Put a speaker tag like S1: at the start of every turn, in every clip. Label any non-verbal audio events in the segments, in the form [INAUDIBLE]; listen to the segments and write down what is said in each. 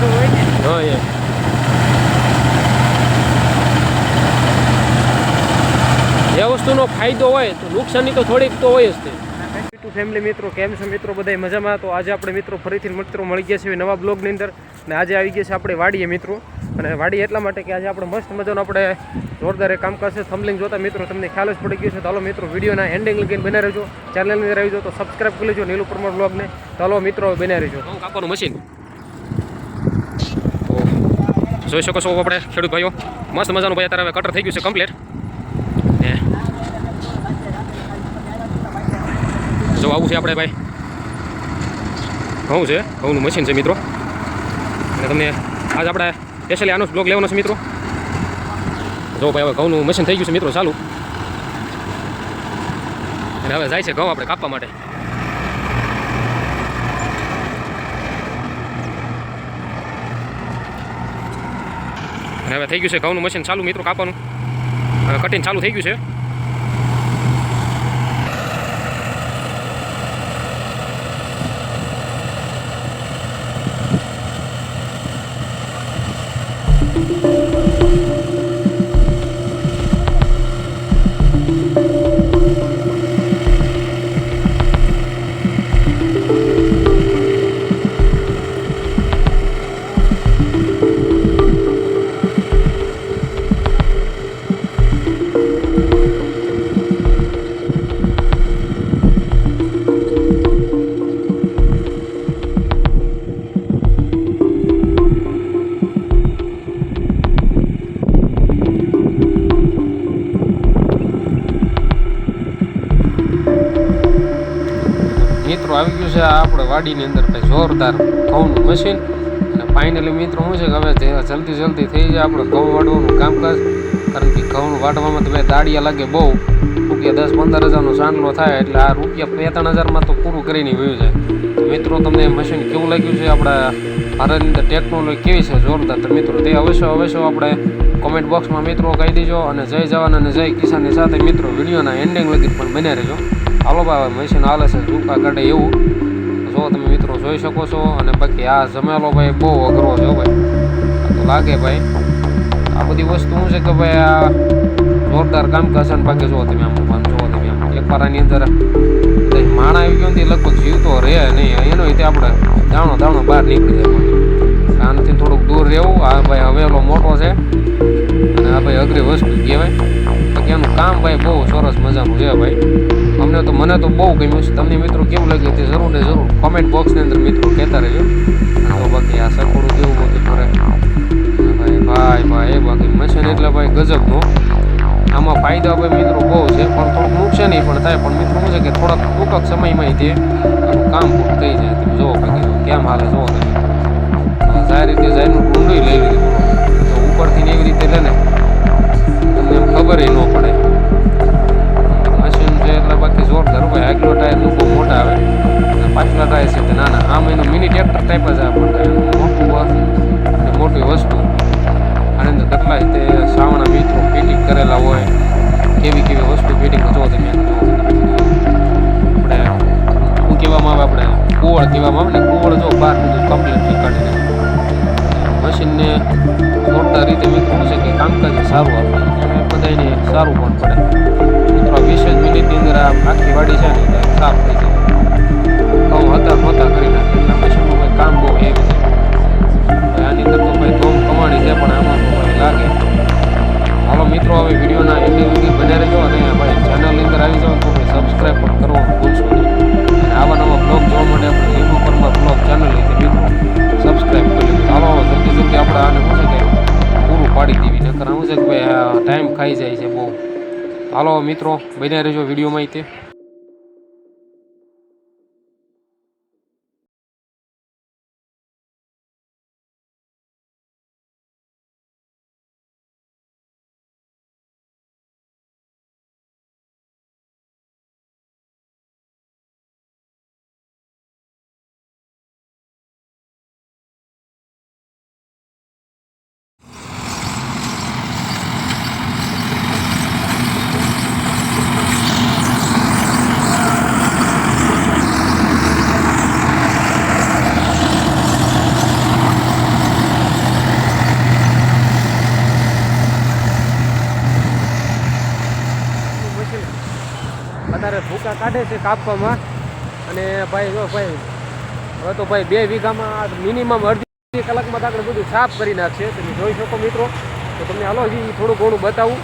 S1: ફાયદો હોય ને.
S2: જે વસ્તુનો ફાયદો હોય તો નુકસાની તો થોડીક તો હોય જ તે. ટુ ફેમિલી મિત્રો કેમ છે મિત્રો? બધા મજામાં? તો આજે આપણે મિત્રો ફરીથી મિત્રો મળી ગયા છીએ નવા બ્લોગની અંદર. અને આજે આવી ગયા છે આપણે વાડીએ મિત્રો. અને વાડી એટલા માટે કે આજે આપણે મસ્ત મજાનો આપણે જોરદાર કામ કરશે છે. થમલિંગ જોતા મિત્રો તમને ખ્યાલ જ પડી ગયો છે. તો મિત્રો વિડીયોના એન્ડિંગ લગીને બના રહેજો. ચેનલની અંદર આવી જાઓ તો સબસ્ક્રાઈબ કરી લેજો. નીલું પરમાર બ્લોગને તો મિત્રો બના રહેજો. કાપવાનું મશીન જોઈ શકો છો આપણે ખેડૂત ભાઈઓ. મસ્ત મજાનું ભાઈ અત્યારે કટર થઈ ગયું છે કમ્પ્લીટ ને જો આવું છે આપણે ભાઈ. ઘઉં છે, ઘઉંનું મશીન છે મિત્રો. અને તમને આજ આપણે સ્પેશિયલી આનો બ્લોગ લેવાનો છે મિત્રો. જો ભાઈ હવે ઘઉંનું મશીન થઈ ગયું છે મિત્રો, ચાલુ. અને હવે જાય છે ઘઉં આપણે કાપવા માટે. હવે થઈ ગયું છે ઘઉંનું મશીન ચાલુ મિત્રો કાપવાનું. કટિંગ ચાલુ થઈ ગયું છે. વાડીની અંદર ભાઈ જોરદાર ઘઉંનું મશીન અને ફાઇનલી મિત્રો શું છે કે હવે જલ્દી જલ્દી થઈ જાય આપણે ઘઉં વાળવાનું કામકાજ. કારણ કે ઘઉં વાટવામાં તો ભાઈ દાડિયા લાગે બહુ. રૂપિયા દસ પંદર હજારનો સાંડલો થાય એટલે આ રૂપિયા બે ત્રણ હજારમાં તો પૂરું કરીને વયું જાય. તો મિત્રો તમને મશીન કેવું લાગ્યું છે? આપણા ભારતની અંદર ટેકનોલોજી કેવી છે? જોરદાર. તો મિત્રો તે અવશ્ય અવશ્ય આપણે કોમેન્ટ બોક્સમાં મિત્રો કહી દેજો અને જય જવાન અને જય કિસાનની સાથે મિત્રો વિડીયોના એન્ડિંગ લગી પણ બન્યા રહેજો. હાલો ભાઈ મશીન હાલે છે ઝૂકા કાઢે એવું. જોઈ શકો છો. અને બાકી આ જમેલો ભાઈ બહુ અઘરો છે ભાઈ. તો લાગે ભાઈ. આ બધી વસ્તુ શું છે કે ભાઈ આ જોરદાર કામ કરશે ને બાકી જુઓ તમે આમ આમ જુઓ તમે આમ. એક વાર આની અંદર માણા આવી ગયો લગભગ જીવતો રહે નહીં. એનો રીતે આપણે દાણો દાણો બહાર નીકળી જાય આનાથી થોડુંક દૂર રહેવું. આ ભાઈ હવેલો મોટો છે. અને આ ભાઈ અઘરી વસ્તુ કહેવાય. બાકી એનું કામ ભાઈ બહુ સરસ મજાનું છે ભાઈ. અમને તો મને તો બહુ ગમ્યું છે. તમને મિત્રો કેવું લાગ્યું તે જરૂર ને જરૂર કોમેન્ટ બોક્સની અંદર મિત્રો કહેતા રહેજો. તો બાકી આ સકોડું કેવું બધું કરે ભાઈ ભાઈ ભાઈ બાકી મશીન એટલે ભાઈ ગજબનું આમાં ફાયદા ભાઈ મિત્રો બહુ છે, પણ થોડુંક નુકસાની પણ થાય. પણ મિત્રો શું છે કે થોડાક ટૂંક સમયમાં તે કામ પૂરું થઈ જાય. તમે જુઓ બાકી કેમ હાલે જુઓ તમે. જાહેર રીતે જાયનું ડુંડું લઈ લીધું. ઉપરથી એવી રીતે લે ને, તમને ખબર ન પડે. જોરદાર ભાઈ આગલો ટાયર બહુ મોટા આવે. અને પાછલા ટાયર છે તે નાના. આમ એનું મિની ટ્રેક્ટર ટાઈપ જ આ પણ મોટું અને મોટી વસ્તુ. આની અંદર કેટલાય તે શ્રાવણા મિત્રો ફિટિંગ કરેલા હોય. કેવી કેવી વસ્તુ ફિટિંગ જો તમે. આપણે શું કહેવામાં આવે આપણે? કુવળ કહેવામાં આવે ને? કુવળ જો બહાર બધું કમ્પ્લીટ કાઢીને. મશીનને જોરદાર રીતે મિત્રો છે કે કામકાજ સારું આપે. અને બધાને સારું પણ પડે. આ વાડી છે ને સાફ થઈ જાય. ઘઉં હતા, નહોતા કરી નાખે એટલે મશીનનું ભાઈ કામ બહુ હેવી છે. આની અંદર તો ભાઈ ધોમ કમાણી છે, પણ આમાં તો ભાઈ લાગે. હાલો મિત્રો, હવે વિડીયોના એન્ડિંગ સુધી બને રહેજો અને ભાઈ ચેનલની અંદર આવી જાઓ તો ભાઈ સબસ્ક્રાઈબ પણ કરવાનું ભૂલશો નહીં. આવા નવા બ્લોગ જોવા માટે આપણે લીંબુ પરમાં બ્લોગ ચેનલ લીધી મિત્રો સબસ્ક્રાઈબ કરી લીધું હાલો, હવે જલ્દી જલ્દી આપણે આને શું છે કે પૂરું પાડી દેવી. નકર હું છે કે ભાઈ ટાઈમ ખાઈ જાય છે બહુ. હાલો, મિત્રો, બન્યા રહેજો વિડીયોમાં તે. કાઢે છે કાપવામાં. અને ભાઈ જો ભાઈ, હવે તો ભાઈ બે વીઘામાં મિનિમમ અડધી કલાકમાં આપણે બધું સાફ કરી નાખશે તમે જોઈ શકો મિત્રો. તો તમને હાલો હજી થોડું ઘણું બતાવું.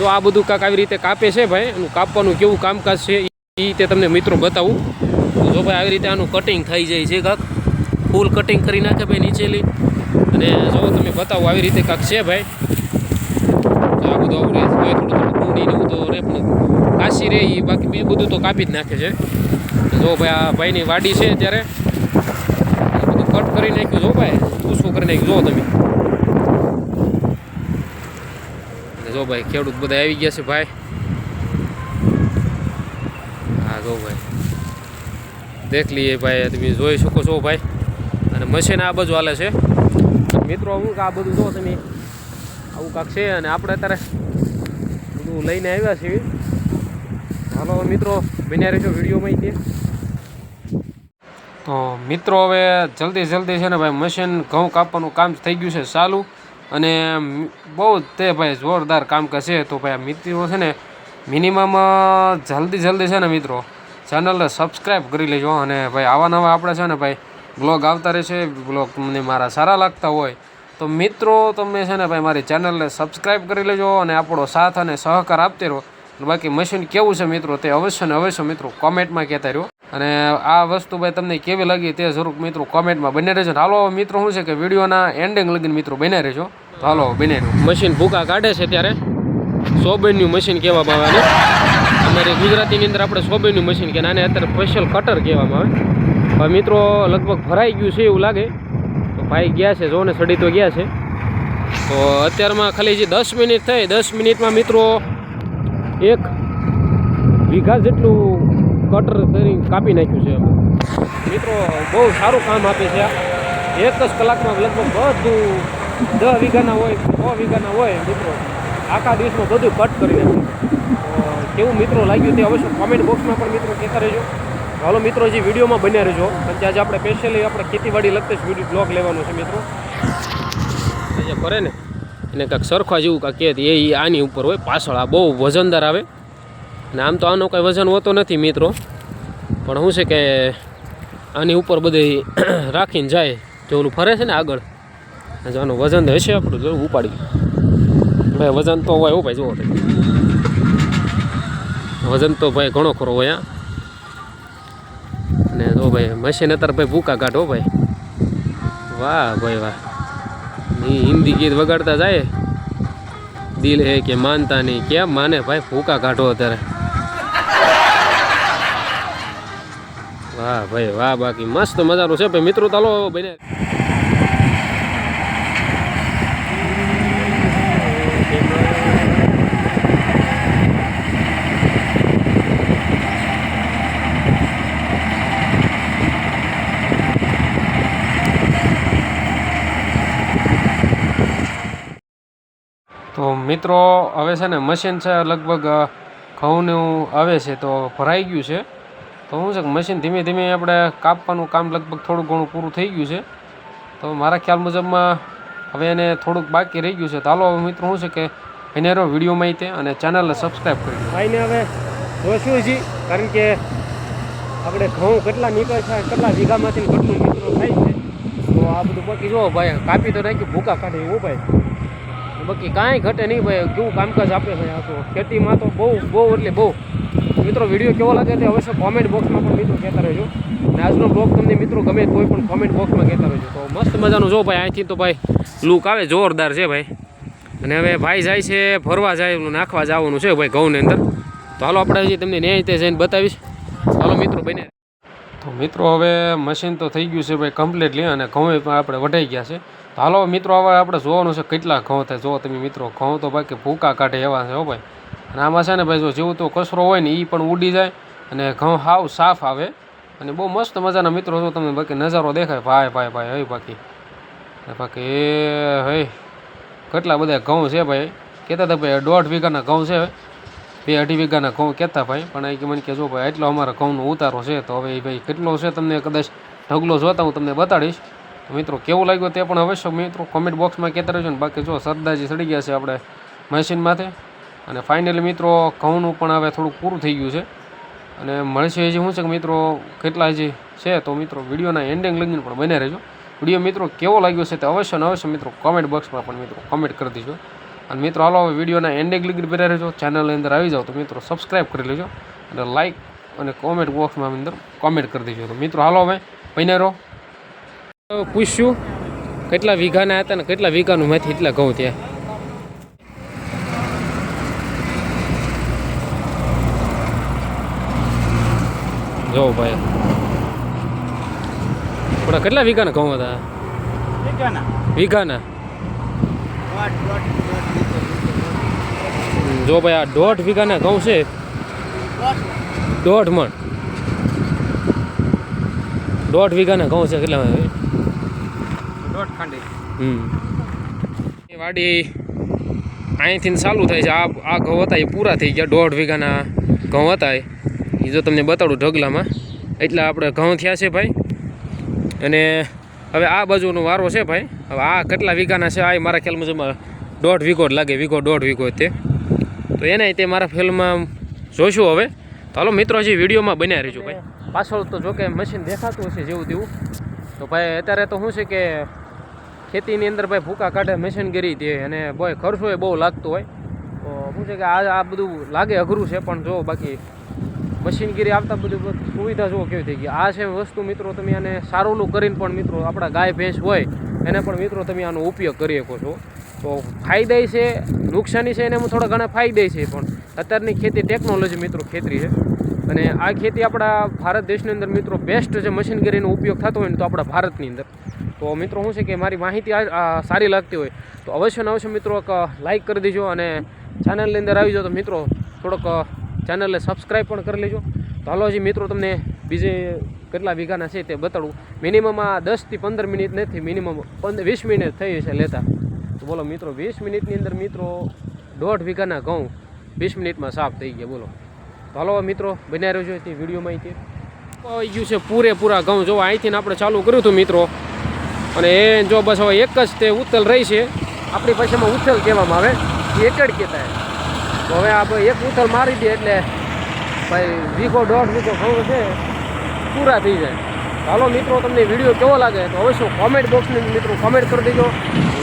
S2: જો આ બધું કાંક આવી રીતે કાપે છે ભાઈ એનું કાપવાનું કેવું કામકાજ છે એ રીતે તમને મિત્રો બતાવું. જો ભાઈ આવી રીતે આનું કટિંગ થઈ જાય છે કાંક. ફૂલ કટિંગ કરી નાખે ભાઈ નીચેલી. અને જો તમે બતાવો આવી રીતે કાંક છે ભાઈ. આ બધું આવું રહે છે. થોડું ને એવું તો રે પણ કાશી રે એ બાકી બીજું બધું તો કાપી જ નાખે છે. જો ભાઈ આ ભાઈની વાડી છે ત્યારે બધું કટ કરી નાખ્યું જો ભાઈ. ઓછું કરી નાખ્યું જો તમે. જો ભાઈ ખેડૂત બધા આવી ગયા છે ભાઈ. હા, જો ભાઈ. દેખ લઈએ ભાઈ તમે જોઈ શકો છો ભાઈ. અને મશીન આ બાજુ હાલે છે. મિત્રો, હું કે આ બધું જો તમે, આવું કાંક છે અને આપણે અત્યારે બધું લઈને આવ્યા છીએ. હાલો મિત્રો, બન્યા રહેશો વિડીયોમાં તે તો મિત્રો હવે જલ્દી જલ્દી છે ને ભાઈ મશીન ઘઉં કાપવાનું કામ થઈ ગયું છે ચાલુ. અને બહુ તે ભાઈ જોરદાર કામ કરશે તો ભાઈ મિત્રો છે ને મિનિમમ જલ્દી જલ્દી છે ને મિત્રો ચેનલને સબસ્ક્રાઈબ કરી લેજો. અને ભાઈ આવા નવા આપણે છે ને ભાઈ બ્લોગ આવતા રહેશે. બ્લોગ તમને મારા સારા લાગતા હોય તો મિત્રો, તમે છે ને ભાઈ મારી ચેનલને સબસ્ક્રાઈબ કરી લેજો અને આપણો સાથ અને સહકાર આપતી રહો. બાકી મશીન કેવું છે મિત્રો, તે અવશ્ય ને અવશ્ય મિત્રો કોમેન્ટમાં કહેતા રહ્યો અને આ વસ્તુ ભાઈ તમને કેવી લાગી તે જરૂર મિત્રો કોમેન્ટમાં બને રહેજો. હાલો મિત્રો શું છે કે વિડીયોના એન્ડિંગ લગીને મિત્રો બને રહેજો. હાલો બને મશીન ભૂકા કાઢે છે ત્યારે. સોબેનનું મશીન કહેવામાં આવે અમારી ગુજરાતીની અંદર આપણે સોબેનનું મશીન કે આને અત્યારે સ્પેશિયલ કટર કહેવામાં આવે. મિત્રો, લગભગ ભરાઈ ગયું છે એવું લાગે. ભાઈ ગયા છે જોને સડી તો ગયા છે. તો અત્યારમાં ખાલી જે દસ મિનિટ થઈ, દસ મિનિટમાં મિત્રો એક વીઘા જેટલું કટર કરી કાપી નાખ્યું છે મિત્રો, બહુ સારું કામ આપે છે એક જ કલાકમાં લગભગ બધું દસ વીઘાના હોય, છ વીઘાના હોય, મિત્રો. આખા દિવસમાં બધું કટ કરી નાખ્યું. કેવું મિત્રો લાગ્યું તે અવશ્ય કોમેન્ટ બોક્સમાં પણ મિત્રો કહેતા રહેજો. હાલો મિત્રો જે વિડીયોમાં બન્યા રહેજો. કારણ કે આજે આપણે સ્પેશિયલી આપણે ખેતીવાડી લગતી જ વીડિયો બ્લોગ લેવાનો છે મિત્રો. જે ફરે ને, એને કાંઈક સરખા જેવું કાંક કહે એ આની ઉપર હોય, પાછળ આ બહુ વજનદાર આવે. અને આમ તો આનો કાંઈ વજન હોતો નથી મિત્રો. પણ શું છે કે આની ઉપર બધી [CLEARS THROAT] રાખીને જાય જો ઓલું ફરે છે ને આગળ. જો આનું વજન હશે આપણું, જો ઉપાડી ભાઈ, વજન તો હોય, હો ભાઈ, જુઓ વજન તો ભાઈ ઘણો ખરો હોય આ અને જો ભાઈ, મશીન અત્યારે ભાઈ ભૂકા કાઢો ભાઈ. વાહ ભાઈ વાહ. ની હિન્દી ગીત વગાડતા જાય. દિલ હે કે માનતા નહીં. કેમ માને ભાઈ ભૂકા કાઢો અત્યારે. વાહ ભાઈ વાહ, બાકી મસ્ત મજાનું છે ભાઈ. મિત્રો, ચાલો બને. તો મિત્રો, હવે છે ને મશીન છે, લગભગ ઘઉંનું આવે છે તો ભરાઈ ગયું છે. તો શું છે કે મશીન ધીમે ધીમે આપણે કાપવાનું કામ લગભગ થોડું ઘણું પૂરું થઈ ગયું છે. તો મારા ખ્યાલ મુજબમાં હવે એને થોડુંક બાકી રહી ગયું છે. તો હાલો, હવે મિત્રો શું છે કે એને રહો વિડીયોમાં તે અને ચેનલને સબસ્ક્રાઈબ કરી ભાઈને હવે જોશું છીએ કારણ કે આપણે ઘઉં કેટલા નીકળે છે કેટલા વીઘામાંથી કેટલું મિત્રો થાય છે. તો આ બધું બાકી જો ભાઈ, કાપી તો નાખ્યું, ભૂકા કાઢે એવું ભાઈ. બાકી કાંઈ ઘટે નહીં ભાઈ, કેવું કામકાજ આપે ભાઈ આ તો. ખેતીમાં તો બહુ બહુ એટલે બહુ. મિત્રો, વીડિયો કેવો લાગે તે અવશ્ય કોમેન્ટ બોક્સમાં પણ મિત્રો કહેતા રહેજો. અને આજનો બ્લોગ તમને મિત્રો ગમે કોઈ પણ કોમેન્ટ બોક્સમાં કહેતા રહેજો. તો મસ્ત મજાનું જો ભાઈ, અહીંથી તો ભાઈ લુક આવે, જોરદાર છે ભાઈ. અને હવે ભાઈ જાય છે, ફરવા જાય નાખવા જવાનું છે ભાઈ ઘઉંની અંદર. તો હાલો આપણે હજી તમને ન્યાય તે જઈને બતાવીશ. હાલો મિત્રો, બને. તો મિત્રો, હવે મશીન તો થઈ ગયું છે ભાઈ કમ્પ્લીટલી અને ઘઉં પણ આપણે વઢાઈ ગયા છે. હાલો મિત્રો, હવે આપણે જોવાનું છે કેટલા ઘઉં થાય. જો તમે મિત્રો, ઘઉં તો બાકી ભૂકા કાઢે એવા છે હો ભાઈ. અને આમાં છે ને ભાઈ, જો જેવું તો કચરો હોય ને એ પણ ઉડી જાય અને ઘઉં હાવ સાફ આવે. અને બહુ મસ્ત મજાના મિત્રો, જો તમને બાકી નજારો દેખાય. ભાઈ ભાઈ ભાઈ, હઈ બાકી. બાકી, એ, હઈ. કેટલા બધા ઘઉં છે ભાઈ. કહેતા હતા ભાઈ, દોઢ વીઘાના ઘઉં છે. બે અઢી વીઘાના ઘઉં કહેતા ભાઈ. પણ એ કે મને કે જો ભાઈ એટલો અમારા ઘઉંનો ઉતારો છે, તો હવે એ ભાઈ કેટલો છે તમને કદાચ ઢગલો જોતા હું તમને બતાડીશ. મિત્રો, કેવું લાગ્યું તે પણ અવશ્ય મિત્રો કોમેન્ટ બોક્સમાં કહેતા રહેજો ને. બાકી જો સરદારજી સડી ગયા છે આપણે મશીનમાંથી અને ફાઇનલી મિત્રો, ઘઉંનું પણ હવે થોડુંક પૂરું થઈ ગયું છે. અને મળશે હજી શું છે કે મિત્રો, કેટલા હજી છે, તો મિત્રો વિડીયોના એન્ડિંગ લગીને પણ બને રહેજો. વીડિયો મિત્રો કેવો લાગ્યો છે તે અવશ્ય ને અવશ્ય મિત્રો કોમેન્ટ બોક્સમાં પણ મિત્રો કોમેન્ટ કરી દેજો. અને મિત્રો, હાલો હવે વિડીયોના એન્ડિંગ લગીને બને રહેજો. ચેનલની અંદર આવી જાઓ તો મિત્રો સબસ્ક્રાઈબ કરી લેજો. અને લાઇક અને કોમેન્ટ બોક્સમાં અંદર કોમેન્ટ કરી દેજો. તો મિત્રો, હાલો હવે બને રહો. પૂછ્યું કેટલા વીઘાના હતા ને કેટલા વીઘાનું મેથી એટલા ઘઉં ત્યાં જો ભાઈ. પણ કેટલા વીઘાના ઘઉં હતા? વીઘાના. જો ભાઈ આ દોઢ વીઘાના ઘઉં છે?
S1: દોઢ.
S2: મણ. દોઢ વીઘાના ઘઉં છે કેટલા હમ. વાડી અહીંથી ચાલુ થાય છે. આ આ ઘઉં હતા, એ પૂરા થઈ ગયા. દોઢ વીઘાના ઘઉં હતા એ. જો તમને બતાડું ઢગલામાં. એટલા આપણે ઘઉં થયા છે ભાઈ. અને હવે આ બાજુનો વારો છે ભાઈ. હવે આ કેટલા વીઘાના છે? આ મારા ખ્યાલ મુજબ દોઢ વીઘો લાગે. વીઘો, દોઢ વીઘો તે. તો એને તે મારા ફિલ્મમાં જોઈશું હવે. તો હાલો મિત્રો, હજી વિડીયોમાં બન્યા રહીશું ભાઈ. પાછળ તો જો કે મશીન દેખાતું હશે જેવું તેવું. તો ભાઈ, અત્યારે તો શું છે કે ખેતીની અંદર ભાઈ ભૂકા કાઢે મશીનગીરી દે અને ભાઈ ખર્ચો એ બહુ લાગતો હોય. તો શું છે કે આ આ બધું લાગે અઘરું છે, પણ જો બાકી મશીનગીરી આવતા બધું સુવિધા જુઓ કેવી થઈ ગઈ. આ છે વસ્તુ મિત્રો તમે આને સારું કરીને પણ મિત્રો આપણા ગાય, ભેંસ હોય, એને પણ મિત્રો તમે આનો ઉપયોગ કરી શકો છો. તો ફાયદા છે, નુકસાની છે એને થોડા ઘણા ફાયદા છે, પણ અત્યારની ખેતી ટેકનોલોજી મિત્રો ખેતરી છે. અને આ ખેતી આપણા ભારત દેશની અંદર મિત્રો બેસ્ટ જે મશીનગીરીનો ઉપયોગ થતો હોય ને તો આપણા ભારતની અંદર. તો મિત્રો શું છે કે મારી માહિતી સારી લાગતી હોય તો અવશ્ય ને અવશ્ય મિત્રો લાઇક કરી દેજો અને ચેનલની અંદર આવી જાઓ તો મિત્રો થોડોક ચેનલને સબસ્ક્રાઈબ પણ કરી લેજો. તો હાલો હજી મિત્રો તમને બીજે કેટલા વીઘાના છે તે બતાડું. મિનિમમ આ દસથી પંદર મિનિટ નથી મિનિમમ પંદર વીસ મિનિટ થઈ છે લેતા. તો બોલો મિત્રો, વીસ મિનિટની અંદર મિત્રો દોઢ વીઘાના ઘઉં વીસ મિનિટમાં સાફ થઈ ગયા, બોલો. તો હાલો મિત્રો, બન્યા રહ્યો તે વિડીયોમાં અહીંથી. આવી ગયું છે પૂરેપૂરા ઘઉં. જો અહીંથી આપણે ચાલુ કર્યું હતું મિત્રો અને એ જો બસ હવે એક જ તે ઉથલ રહી છે. આપણી ભાષામાં ઉથલ કહેવામાં આવે. એ એકડ કહેતા. તો હવે આપણે એક ઉથલ મારી દે એટલે ભાઈ વીઘો દોઢ વીઘો ઘઉં છે, પૂરા થઈ જાય. ચાલો મિત્રો, તમને વીડિયો કેવો લાગે તો અવશ્ય કોમેન્ટ બોક્સની મિત્રો કોમેન્ટ કરી દેજો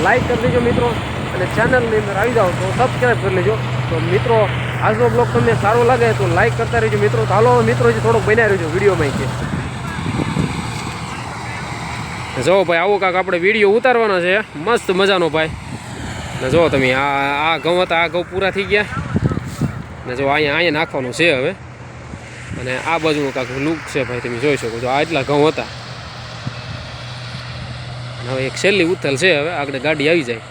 S2: લાઈક કરી દેજો મિત્રો, અને ચેનલની અંદર આવી જાઓ તો સબસ્ક્રાઈબ કરી લેજો. તો મિત્રો, આજનો બ્લોગ તમને સારો લાગે તો લાઈક કરતા રહેજો મિત્રો. તો હાલો મિત્રો જે થોડોક બનાવી રહેજો વિડીયોમાં કે જો ભાઈ, આવો કાંક આપણે વીડિયો ઉતારવાનો છે. મસ્ત મજાનો ભાઈ. ને જો તમે આ આ ઘઉં હતા આ ઘઉં પૂરા થઈ ગયા. ને જો અહીંયા અહીંયા નાખવાનું છે હવે. અને આ બાજુનું કાંક લુક છે ભાઈ, તમે જોઈ શકો છો. આ એટલા ઘઉં હતા. હવે એક છેલ્લી ઉથલ છે હવે, આગળ ગાડી આવી જાય.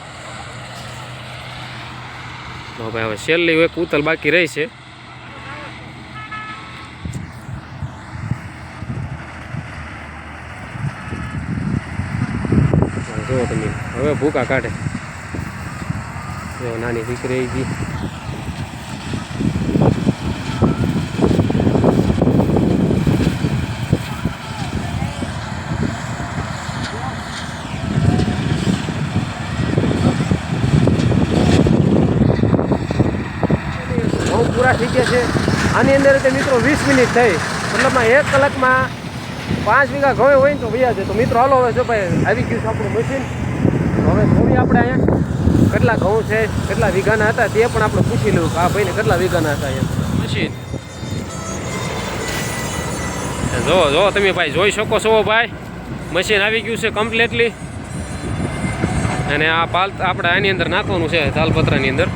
S2: ભાઈ, હવે છેલ્લી એક ઉથલ બાકી રહી છે જુઓ તમે હવે ભૂકા કાઢે. જો નાની દીકરી ગઈ. પૂરા થઈ ગયા છે. આની અંદર તે મિત્રો વીસ મિનિટ થઈ. મતલબમાં એક કલાકમાં પાંચ વીઘા ઘઉં હોય ને તો વયા છે તો મિત્રો હાલો હવે જો ભાઈ આવી ગયું છે આપણું મશીન હવે જોઈએ આપણે અહીંયા કેટલા ઘઉં છે કેટલા વીઘાના હતા તે પણ આપણે પૂછી લઉં કે આ ભાઈને કેટલા વીઘાના હતા અહીંયા મશીન જો જો તમે ભાઈ જોઈ શકો છો ભાઈ. મશીન આવી ગયું છે કમ્પ્લીટલી અને આ પાલ આપણે આની અંદર નાખવાનું છે તાલપત્રાની અંદર.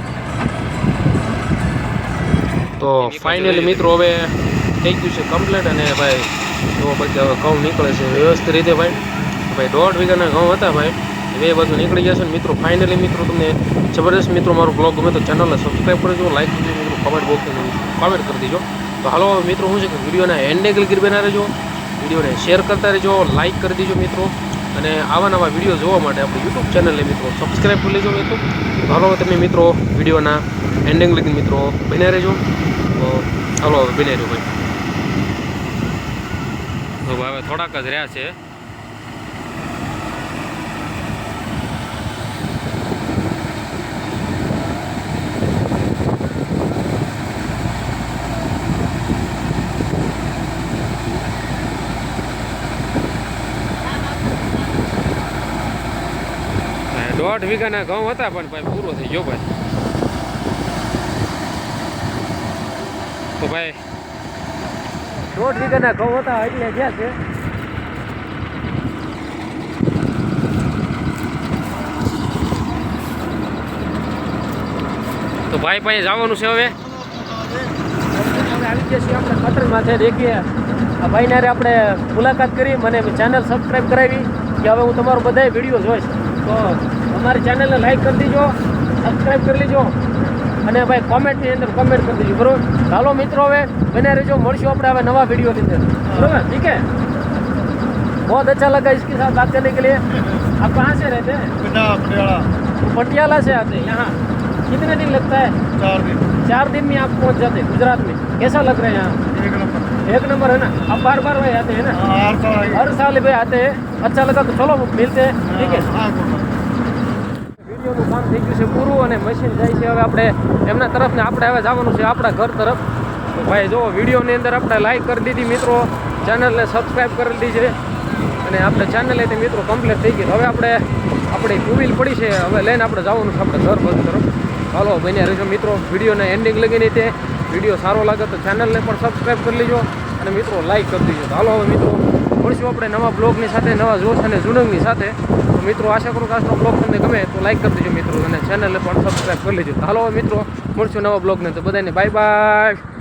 S2: તો ફાઇનલી મિત્રો હવે થઈ ગયું છે કમ્પ્લીટ અને ભાઈ જો પછી હવે ઘઉં નીકળે છે વ્યવસ્થિત રીતે ભાઈ. ભાઈ દોઢ વીઘાના ઘઉં હતા ભાઈ. એ બધું નીકળી છે મિત્રો ફાઇનલી મિત્રો તમને જબરદસ્ત મિત્રો મારો બ્લોગ ગમે તો ચેનલને સબસ્ક્રાઈબ કરજો લાઈક કરજો, મિત્રો કમેન્ટ બોક્સમાં કમેન્ટ કરી દેજો. તો હાલો મિત્રો શું છે કે વિડીયોના એન્ડે ક્લિક બના રહેજો વિડીયોને શેર કરતા રહેજો લાઇક કરી દેજો મિત્રો, અને આવા નવા વીડિયો જોવા માટે આપણે યુટ્યુબ ચેનલને મિત્રો સબસ્ક્રાઈબ કરી લેજો મિત્રો. હાલો તમે મિત્રો વિડીયોના એન્ડિંગ લગી મિત્રો બન્યા રહેજો. તો હાલો બન્યા રહ્યો ભાઈ. હવે થોડાક જ રહ્યા છે. દોઢ વીઘાના ઘઉં હતા પણ ભાઈ પૂરો થઈ ગયો ભાઈ. તો ભાઈ દોઢ વીઘાના ઘઉં હતા એટલે ગયા છે. તો ભાઈ પાસે જવાનું છે હવે? આવી છીએ આપણે ખતરમાંથી દેખીએ આ ભાઈને આપણે મુલાકાત કરી મને ચેનલ સબસ્ક્રાઈબ કરાવી કે હવે હું તમારો બધા વીડિયો જોઈશ. તો અમારી ચેનલને લાઈક કરી દીજો સબસ્ક્રાઈબ કરી લેજો અને ભાઈ કોમેન્ટની અંદર કોમેન્ટ કરી દેજો બરોબર ચાલો મિત્રો હવે બને રહેજો મળશું આપણે હવે નવા વિડીયોની અંદર બરોબર ઠીક है बहुत अच्छा लगा इसके साथ बात करने के लिए आप कहाँ से रहते हैं
S1: पिंडा पटियाला
S2: तो पटियाला से आते हैं यहाँ कितने दिन लगता है
S1: चार दिन
S2: चार दिन में आप पहुँच जाते हैं गुजरात में कैसा लग रहा है यहाँ
S1: एक नंबर
S2: एक नंबर है ना आप बार बार भाई आते हैं ना
S1: हाँ हर साल आएंगे
S2: हर साल भाई आते हैं अच्छा लगा तो चलो मिलते हैं ठीक है
S1: हाँ
S2: વિડીયોનું કામ થઈ ગયું છે પૂરું અને મશીન જાય છે. હવે આપણે એમના તરફ ને આપણે હવે જવાનું છે આપણા ઘર તરફ. તો ભાઈ જો વિડીયોની અંદર આપણે લાઈક કરી દીધી મિત્રો. ચેનલને સબસ્ક્રાઈબ કરી દીધી અને આપણે ચેનલ તે મિત્રો કમ્પ્લીટ થઈ ગઈ હવે આપણે આપણી ટુ વ્હીલ પડી છે. હવે લઈને આપણે જવાનું છે આપણે ઘર બંધ તરફ. ચાલો બન્યા રહેજો મિત્રો. વિડીયોને એન્ડિંગ લગીને તે. વીડિયો સારો લાગે તો ચેનલને પણ સબસ્ક્રાઈબ કરી લેજો. અને મિત્રો લાઈક કરી દેજો. ચાલો હવે મિત્રો. મળશું આપણે નવા બ્લોગની સાથે, નવા જોશ અને જુનંગની સાથે. તો મિત્રો, આશા કરું કે આજનો બ્લોગ તમને ગમે, તો લાઈક કરી દેજો મિત્રો, અને ચેનલને પણ સબસ્ક્રાઈબ કરી લેજો. હાલો મિત્રો, મળશું નવા બ્લોગને. તો બધાને બાય બાય